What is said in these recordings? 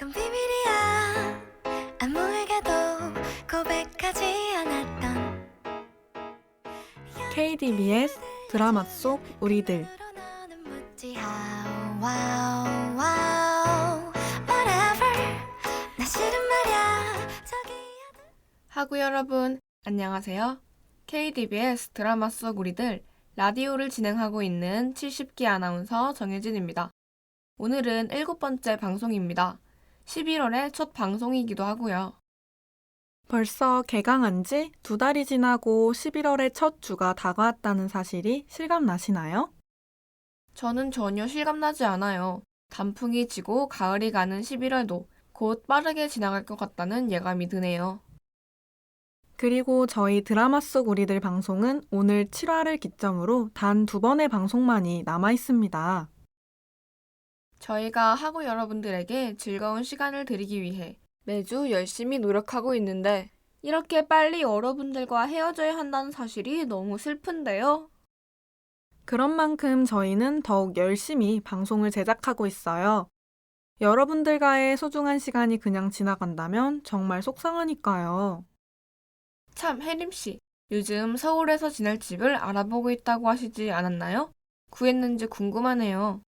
그건 비밀이야 아무에게도 고백하지 않았던 KDBS 드라마 속 우리들 너는 묻지 how wow wow whatever 나 싫은 말야 저기 하구 여러분, 안녕하세요. KDBS 드라마 속 우리들 라디오를 진행하고 있는 70기 아나운서 정혜진입니다. 오늘은 일곱 번째 방송입니다. 11월의 첫 방송이기도 하고요. 벌써 개강한 지 두 달이 지나고 11월의 첫 주가 다가왔다는 사실이 실감나시나요? 저는 전혀 실감나지 않아요. 단풍이 지고 가을이 가는 11월도 곧 빠르게 지나갈 것 같다는 예감이 드네요. 그리고 저희 드라마 속 우리들 방송은 오늘 7화를 기점으로 단 두 번의 방송만이 남아 있습니다. 저희가 하구 여러분들에게 즐거운 시간을 드리기 위해 매주 열심히 노력하고 있는데 이렇게 빨리 여러분들과 헤어져야 한다는 사실이 너무 슬픈데요. 그런 만큼 저희는 더욱 열심히 방송을 제작하고 있어요. 여러분들과의 소중한 시간이 그냥 지나간다면 정말 속상하니까요. 참, 혜림 씨. 요즘 서울에서 지낼 집을 알아보고 있다고 하시지 않았나요? 구했는지 궁금하네요.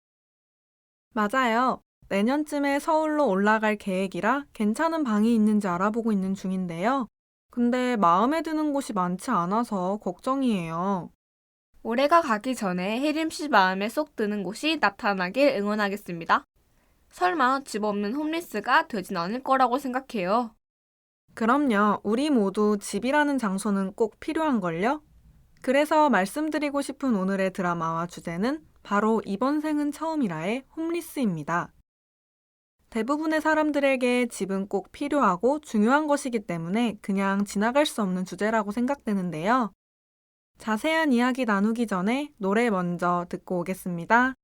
맞아요. 내년쯤에 서울로 올라갈 계획이라 괜찮은 방이 있는지 알아보고 있는 중인데요. 근데 마음에 드는 곳이 많지 않아서 걱정이에요. 올해가 가기 전에 혜림 씨 마음에 쏙 드는 곳이 나타나길 응원하겠습니다. 설마 집 없는 홈리스가 되진 않을 거라고 생각해요. 그럼요. 우리 모두 집이라는 장소는 꼭 필요한걸요? 그래서 말씀드리고 싶은 오늘의 드라마와 주제는 바로 이번 생은 처음이라의 홈리스입니다. 대부분의 사람들에게 집은 꼭 필요하고 중요한 것이기 때문에 그냥 지나갈 수 없는 주제라고 생각되는데요. 자세한 이야기 나누기 전에 노래 먼저 듣고 오겠습니다.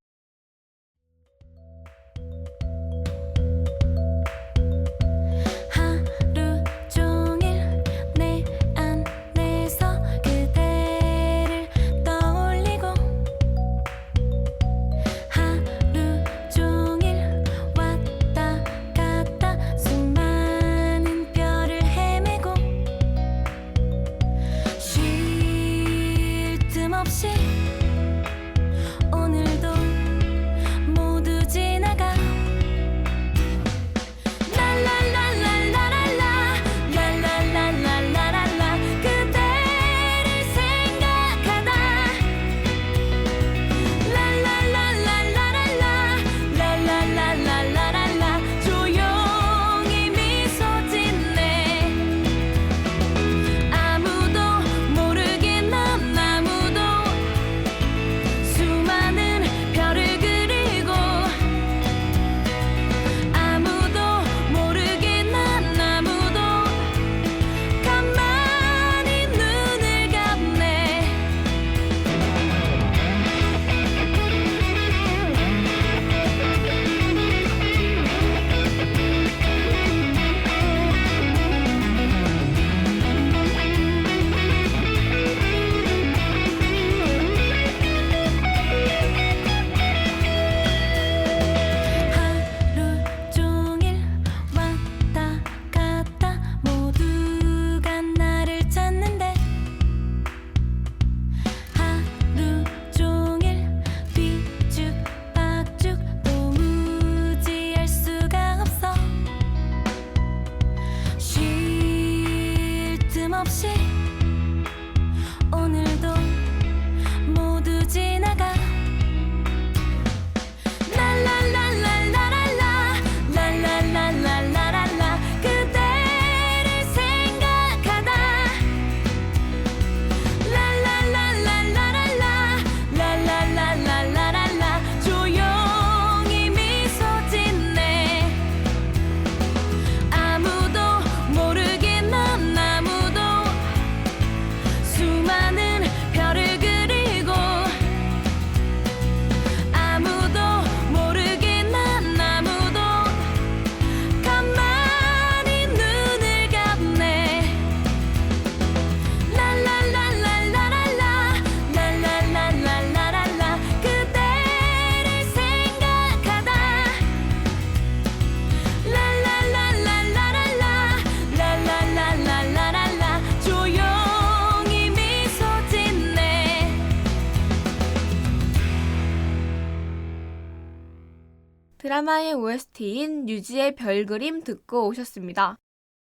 드라마의 OST인 유지의 별 그림 듣고 오셨습니다.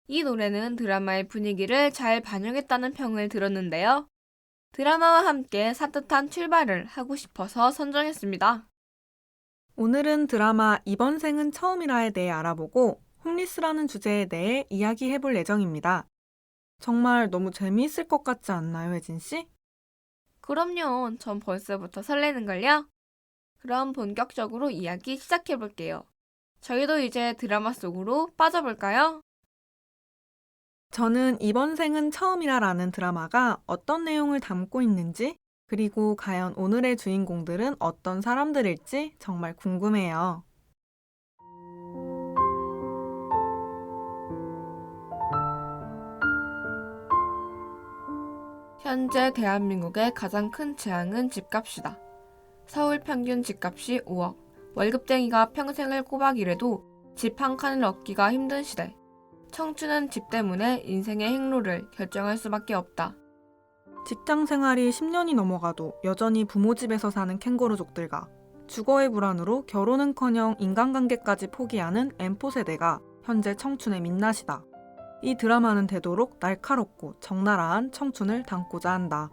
이 노래는 드라마의 분위기를 잘 반영했다는 평을 들었는데요. 드라마와 함께 산뜻한 출발을 하고 싶어서 선정했습니다. 오늘은 드라마 이번 생은 처음이라에 대해 알아보고 홈리스라는 주제에 대해 이야기해 볼 예정입니다. 정말 너무 재미있을 것 같지 않나요, 혜진 씨? 그럼요. 전 벌써부터 설레는걸요? 그럼 본격적으로 이야기 시작해볼게요. 저희도 이제 드라마 속으로 빠져볼까요? 저는 이번 생은 처음이라라는 드라마가 어떤 내용을 담고 있는지, 그리고 과연 오늘의 주인공들은 어떤 사람들일지 정말 궁금해요. 현재 대한민국의 가장 큰 재앙은 집값이다. 서울 평균 집값이 5억. 월급쟁이가 평생을 꼬박 일해도 집 한 칸을 얻기가 힘든 시대. 청춘은 집 때문에 인생의 행로를 결정할 수밖에 없다. 직장 생활이 10년이 넘어가도 여전히 부모 집에서 사는 캥거루족들과 주거의 불안으로 결혼은커녕 인간관계까지 포기하는 M4 세대가 현재 청춘의 민낯이다. 이 드라마는 되도록 날카롭고 적나라한 청춘을 담고자 한다.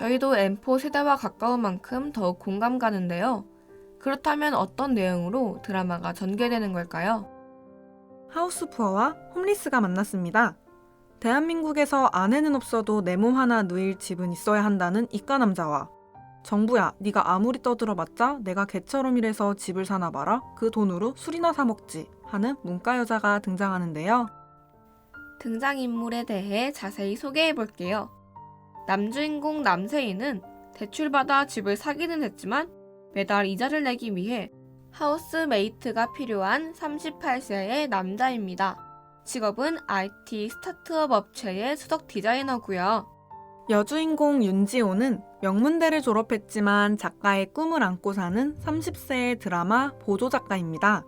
저희도 M4 세대와 가까운 만큼 더욱 공감 가는데요. 그렇다면 어떤 내용으로 드라마가 전개되는 걸까요? 하우스푸어와 홈리스가 만났습니다. 대한민국에서 아내는 없어도 내 몸 하나 누일 집은 있어야 한다는 이과 남자와 정부야, 네가 아무리 떠들어봤자 내가 개처럼 일해서 집을 사나 봐라. 그 돈으로 술이나 사 먹지. 하는 문과 여자가 등장하는데요. 등장인물에 대해 자세히 소개해 볼게요. 남주인공 남세희는 대출받아 집을 사기는 했지만 매달 이자를 내기 위해 하우스메이트가 필요한 38세의 남자입니다. 직업은 IT 스타트업 업체의 수석 디자이너고요. 여주인공 윤지호는 명문대를 졸업했지만 작가의 꿈을 안고 사는 30세의 드라마 보조작가입니다.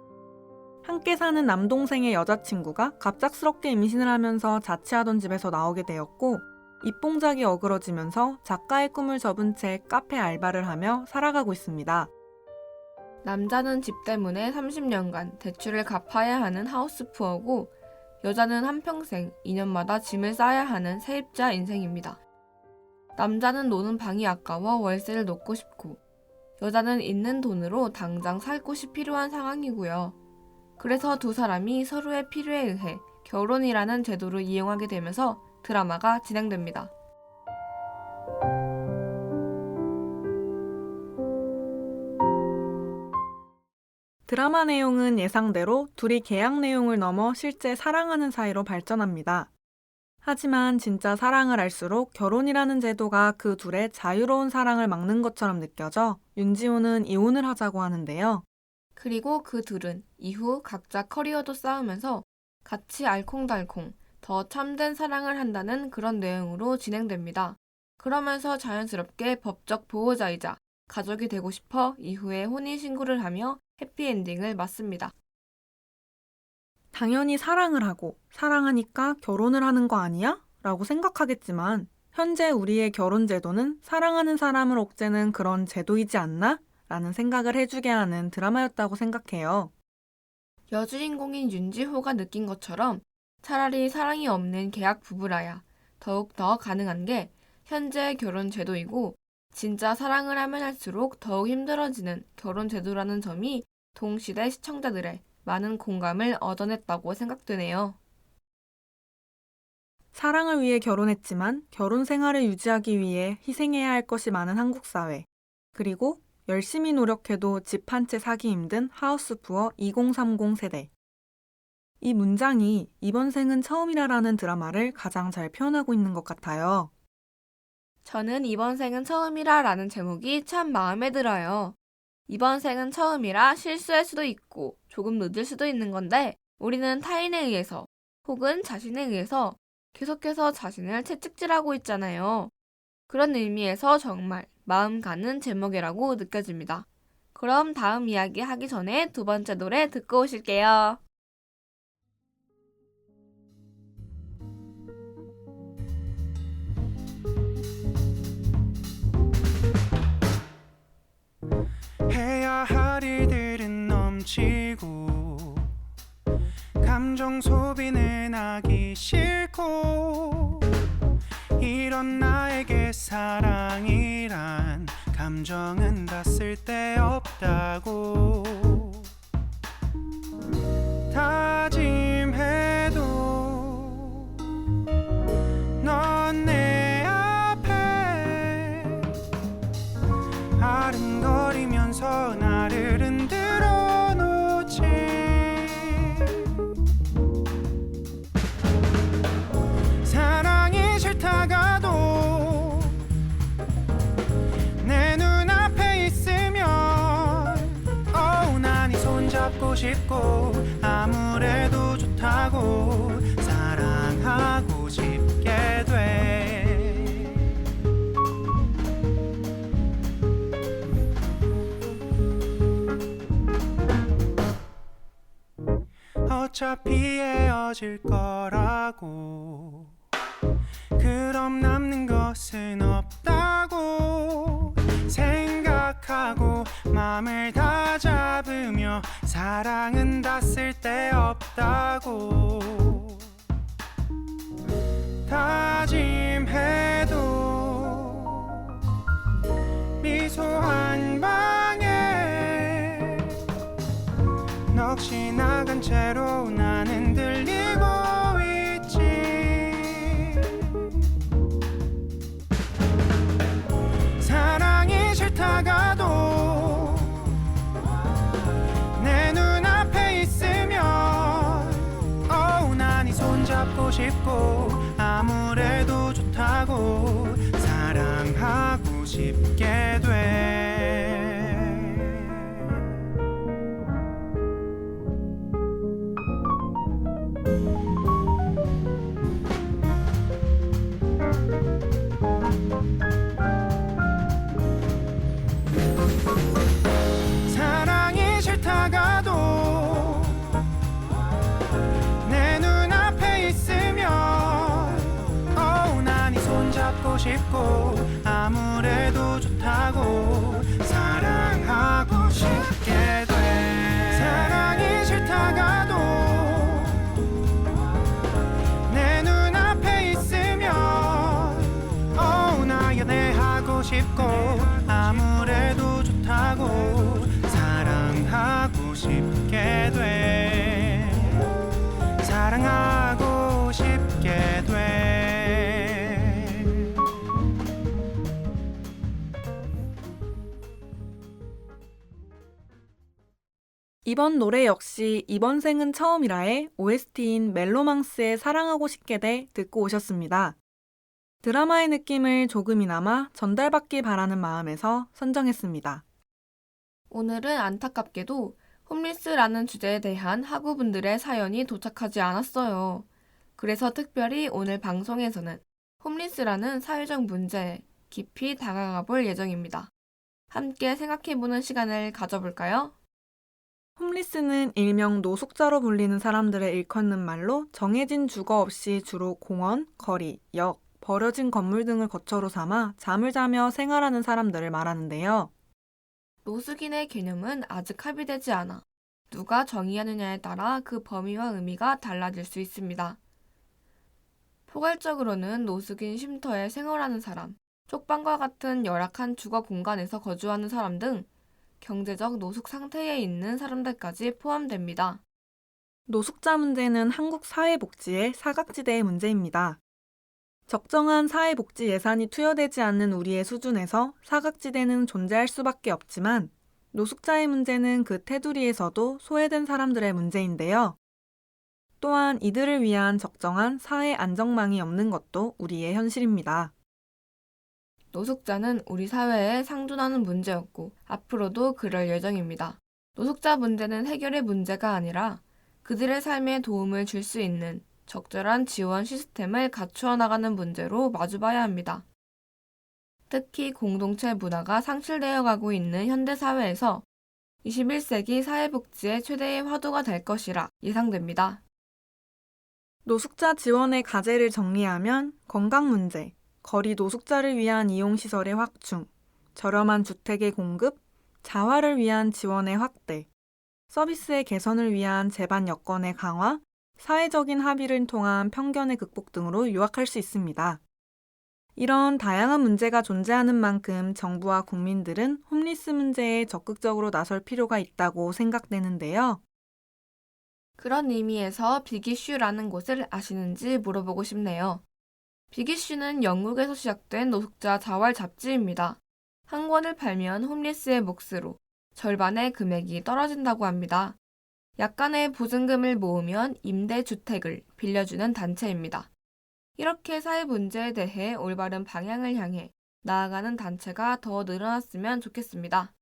함께 사는 남동생의 여자친구가 갑작스럽게 임신을 하면서 자취하던 집에서 나오게 되었고, 입봉작이 어그러지면서 작가의 꿈을 접은 채 카페 알바를 하며 살아가고 있습니다. 남자는 집 때문에 30년간 대출을 갚아야 하는 하우스푸어고 여자는 한평생 2년마다 짐을 싸야 하는 세입자 인생입니다. 남자는 노는 방이 아까워 월세를 놓고 싶고 여자는 있는 돈으로 당장 살 곳이 필요한 상황이고요. 그래서 두 사람이 서로의 필요에 의해 결혼이라는 제도를 이용하게 되면서 드라마가 진행됩니다. 드라마 내용은 예상대로 둘이 계약 내용을 넘어 실제 사랑하는 사이로 발전합니다. 하지만 진짜 사랑을 알수록 결혼이라는 제도가 그 둘의 자유로운 사랑을 막는 것처럼 느껴져 윤지호는 이혼을 하자고 하는데요. 그리고 그 둘은 이후 각자 커리어도 쌓으면서 같이 알콩달콩 더 참된 사랑을 한다는 그런 내용으로 진행됩니다. 그러면서 자연스럽게 법적 보호자이자 가족이 되고 싶어 이후에 혼인신고를 하며 해피엔딩을 맞습니다. 당연히 사랑을 하고 사랑하니까 결혼을 하는 거 아니야? 라고 생각하겠지만 현재 우리의 결혼 제도는 사랑하는 사람을 옥죄는 그런 제도이지 않나? 라는 생각을 해주게 하는 드라마였다고 생각해요. 여주인공인 윤지호가 느낀 것처럼 차라리 사랑이 없는 계약 부부라야 더욱 더 가능한 게 현재 결혼 제도이고 진짜 사랑을 하면 할수록 더욱 힘들어지는 결혼 제도라는 점이 동시대 시청자들의 많은 공감을 얻어냈다고 생각되네요. 사랑을 위해 결혼했지만 결혼 생활을 유지하기 위해 희생해야 할 것이 많은 한국 사회. 그리고 열심히 노력해도 집 한 채 사기 힘든 하우스푸어 2030 세대. 이 문장이 이번 생은 처음이라라는 드라마를 가장 잘 표현하고 있는 것 같아요. 저는 이번 생은 처음이라 라는 제목이 참 마음에 들어요. 이번 생은 처음이라 실수할 수도 있고 조금 늦을 수도 있는 건데 우리는 타인에 의해서 혹은 자신에 의해서 계속해서 자신을 채찍질하고 있잖아요. 그런 의미에서 정말 마음 가는 제목이라고 느껴집니다. 그럼 다음 이야기 하기 전에 두 번째 노래 듣고 오실게요. 해야 할 일들은 넘치고 감정 소비는 하기 싫고 이런 나에게 사랑이란 감정은 다 쓸데없다고. 다 손잡고 싶고 아무래도 좋다고 사랑하고 싶게 돼. 어차피 헤어질 거라고 그럼 남는 것은 없다고 생각하고 마음을 다 잡으며 사랑은 다 쓸데없다고 다짐해도 미소 한 방에 넋이 나간 채로 나는 싶고 아무래도 좋다고 사랑하고 싶게 돼 이번 노래 역시 이번 생은 처음이라의 OST인 멜로망스의 사랑하고 싶게 돼 듣고 오셨습니다. 드라마의 느낌을 조금이나마 전달받길 바라는 마음에서 선정했습니다. 오늘은 안타깝게도 홈리스라는 주제에 대한 학우분들의 사연이 도착하지 않았어요. 그래서 특별히 오늘 방송에서는 홈리스라는 사회적 문제에 깊이 다가가 볼 예정입니다. 함께 생각해보는 시간을 가져볼까요? 홈리스는 일명 노숙자로 불리는 사람들의 일컫는 말로 정해진 주거 없이 주로 공원, 거리, 역, 버려진 건물 등을 거처로 삼아 잠을 자며 생활하는 사람들을 말하는데요. 노숙인의 개념은 아직 합의되지 않아 누가 정의하느냐에 따라 그 범위와 의미가 달라질 수 있습니다. 포괄적으로는 노숙인 쉼터에 생활하는 사람, 쪽방과 같은 열악한 주거 공간에서 거주하는 사람 등 경제적 노숙 상태에 있는 사람들까지 포함됩니다. 노숙자 문제는 한국 사회복지의 사각지대의 문제입니다. 적정한 사회복지 예산이 투여되지 않는 우리의 수준에서 사각지대는 존재할 수밖에 없지만 노숙자의 문제는 그 테두리에서도 소외된 사람들의 문제인데요. 또한 이들을 위한 적정한 사회 안정망이 없는 것도 우리의 현실입니다. 노숙자는 우리 사회에 상존하는 문제였고 앞으로도 그럴 예정입니다. 노숙자 문제는 해결의 문제가 아니라 그들의 삶에 도움을 줄 수 있는 적절한 지원 시스템을 갖추어 나가는 문제로 마주봐야 합니다. 특히 공동체 문화가 상실되어 가고 있는 현대 사회에서 21세기 사회복지의 최대의 화두가 될 것이라 예상됩니다. 노숙자 지원의 과제를 정리하면 건강 문제, 거리 노숙자를 위한 이용시설의 확충, 저렴한 주택의 공급, 자활을 위한 지원의 확대, 서비스의 개선을 위한 제반 여건의 강화, 사회적인 합의를 통한 편견의 극복 등으로 요약할 수 있습니다. 이런 다양한 문제가 존재하는 만큼 정부와 국민들은 홈리스 문제에 적극적으로 나설 필요가 있다고 생각되는데요. 그런 의미에서 빅이슈라는 곳을 아시는지 물어보고 싶네요. 빅이슈는 영국에서 시작된 노숙자 자활 잡지입니다. 한 권을 팔면 홈리스의 몫으로 절반의 금액이 떨어진다고 합니다. 약간의 보증금을 모으면 임대주택을 빌려주는 단체입니다. 이렇게 사회 문제에 대해 올바른 방향을 향해 나아가는 단체가 더 늘어났으면 좋겠습니다.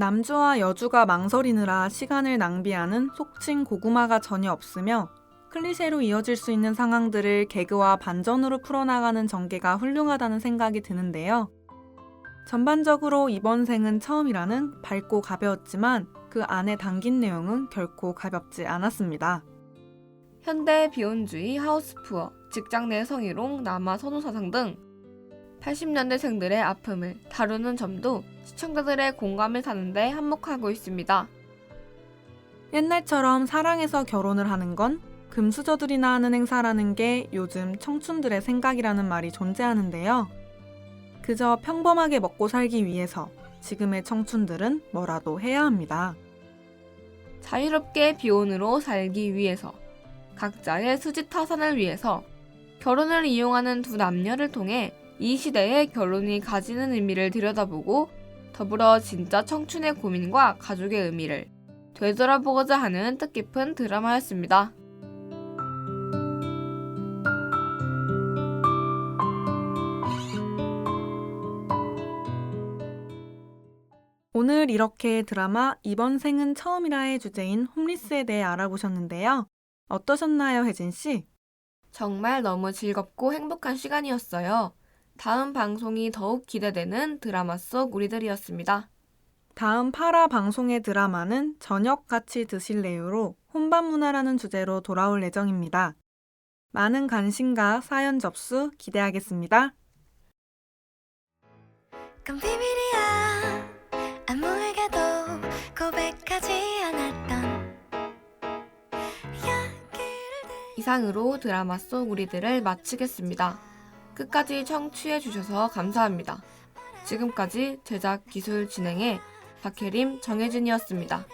남주와 여주가 망설이느라 시간을 낭비하는 속칭 고구마가 전혀 없으며 클리셰로 이어질 수 있는 상황들을 개그와 반전으로 풀어나가는 전개가 훌륭하다는 생각이 드는데요. 전반적으로 이번 생은 처음이라는 밝고 가벼웠지만 그 안에 담긴 내용은 결코 가볍지 않았습니다. 현대 비혼주의, 하우스푸어, 직장 내 성희롱, 남아 선호 사상 등 80년대생들의 아픔을 다루는 점도 시청자들의 공감을 사는데 한몫하고 있습니다. 옛날처럼 사랑해서 결혼을 하는 건 금수저들이나 하는 행사라는 게 요즘 청춘들의 생각이라는 말이 존재하는데요. 그저 평범하게 먹고 살기 위해서 지금의 청춘들은 뭐라도 해야 합니다. 자유롭게 비혼으로 살기 위해서 각자의 수지 타산을 위해서 결혼을 이용하는 두 남녀를 통해 이 시대의 결혼이 가지는 의미를 들여다보고 더불어 진짜 청춘의 고민과 가족의 의미를 되돌아보고자 하는 뜻깊은 드라마였습니다. 오늘 이렇게 드라마 이번 생은 처음이라의 주제인 홈리스에 대해 알아보셨는데요. 어떠셨나요, 혜진 씨? 정말 너무 즐겁고 행복한 시간이었어요. 다음 방송이 더욱 기대되는 드라마 속 우리들이었습니다. 다음 8화 방송의 드라마는 저녁 같이 드실래요로 혼밥 문화라는 주제로 돌아올 예정입니다. 많은 관심과 사연 접수 기대하겠습니다. 그건 비밀이야 아무에게도 고백하지 않았던 이상으로 드라마 속 우리들을 마치겠습니다. 끝까지 청취해 주셔서 감사합니다. 지금까지 제작 기술 진행의 박혜림 정혜진이었습니다.